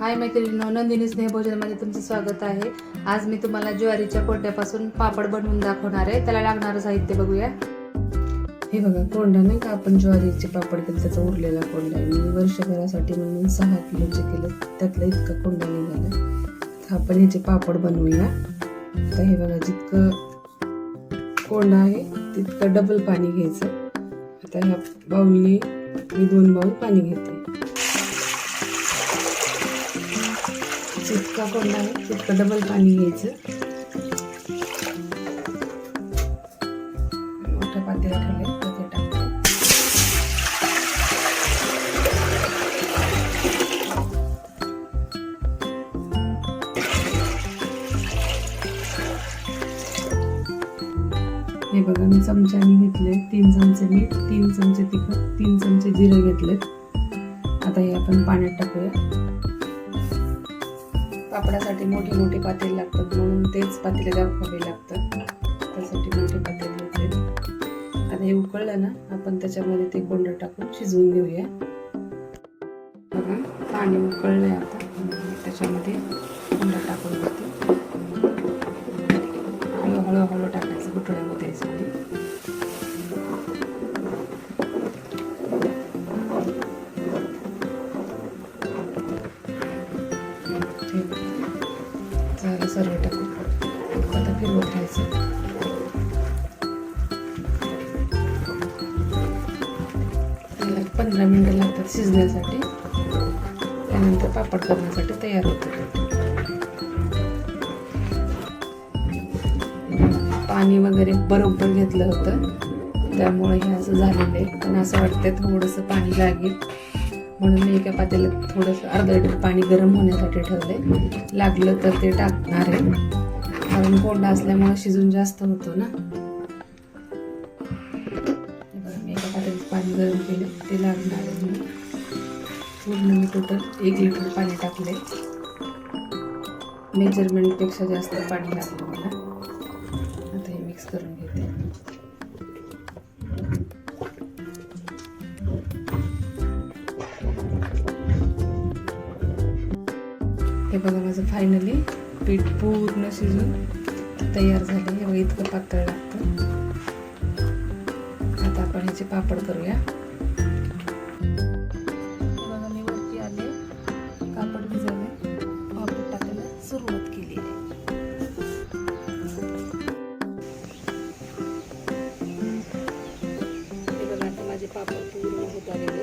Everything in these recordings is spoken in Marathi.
हाय मैत्रिणींनो नंदिनी स्नेहभोजनमध्ये तुमचं स्वागत आहे. आज मी तुम्हाला ज्वारीच्या कोंड्यापासून पापड बनवून दाखवणार आहे. त्याला लागणारं साहित्य बघूया. हे बघा कोंडा नाही का? आपण ज्वारीचे पापड केले त्याचा उरलेला कोंडा आहे. मी वर्षभरासाठी म्हणून सहा किलोचे केले. त्यातला इतका कोंडा निघाला. तर आपण ह्याचे पापड बनवूया. आता हे बघा जितकं कोंडा आहे तितकं डबल पाणी घ्यायचं. आता ह्या बाऊलने मी दोन बाऊल पाणी घेते जितका कोंडा आहे तितकं डबल पाणी घ्यायचं. मोठ्या पातेला ठेवले तर ते हे बघा मी चमच्याने घेतले तीन चमचे मीठ तीन चमचे तिखट तीन चमचे जिरे घेतलेत आता हे आपण पाण्यात टाकूया. पापडासाठी मोठे मोठे पातेले लागतात म्हणून तेच पातेले दाखवावे लागतात त्यासाठी मोठे पातेले घेतले आता हे उकळलं ना आपण त्याच्यामध्ये ते कोंड टाकून शिजवून घेऊया. बघा पाणी आहे आता त्याच्यामध्ये फिरवत राहायचं त्याला पंधरा मिनटं लागतात शिजण्यासाठी. त्यानंतर पापड करण्यासाठी तयार होतं. पाणी वगैरे बरोबर घेतलं होतं. त्यामुळे हे असं झालेलं आहे. पण असं वाटतंय थोडंसं पाणी लागेल. म्हणून मी एका पातेल्यात थोडंसं अर्धा लिटर पाणी गरम होण्यासाठी ठेवलं आहे लागलं तर ते टाकणार आहे. कारण कोंडा असल्यामुळे शिजून जास्त होतो ना. मी एका पाणी गरम केलं ते लागणार आहे पूर्ण मी टोटल एक लिटर पाणी टाकले मेजरमेंटपेक्षा जास्त पाणी लागलं मला. आता हे मिक्स करून घेते. हे बघा माझं फायनली पीठ पूर्ण शिजून तयार झाले. हे बघा इतकं पातळ लागतं. आता आपण ह्याचे पापड करूया. बघा मी वरती आले. कापड भिजवले. पापड टाकायला सुरुवात केली. हे बघा आता माझे पापड पूर्ण होत आलेले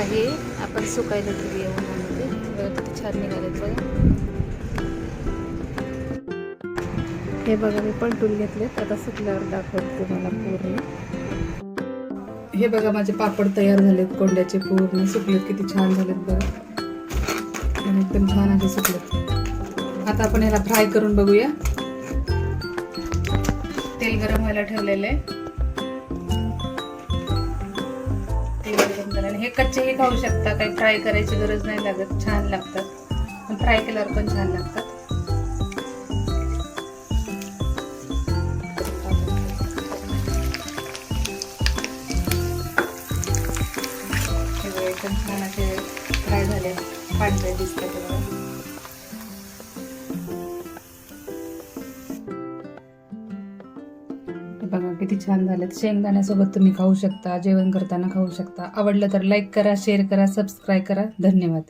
आता हे आपण सुकायला ठेवूया उन्हामध्ये. बघा किती छान निघालेत बघा. हे बघा मी पलटून घेतलेत. आता सुकल्यावर दाखवते तुम्हाला पूर्ण. हे बघा माझे पापड तयार झालेत. कोंड्याचे पूर्ण सुकलेत. किती छान झालेत बघा. आणि एकदम छान असे सुकलेत. आता आपण ह्याला फ्राय करून बघूया. तेल गरम व्हायला ठेवलेलं आहे. हे कच्चेही खाऊ शकता. काही फ्राय करायची गरज नाही लागत. छान लागतात. पण फ्राय केल्यावर पण छान लागतात. हे एकदम छान असे फ्राय झाले. पांढरे दिसतात बघा किती छान झालेत. शेंगदाण्यासोबत तुम्ही खाऊ शकता जेवण करताना खाऊ शकता. आवडलं तर लाईक करा शेअर करा सबस्क्राईब करा. धन्यवाद.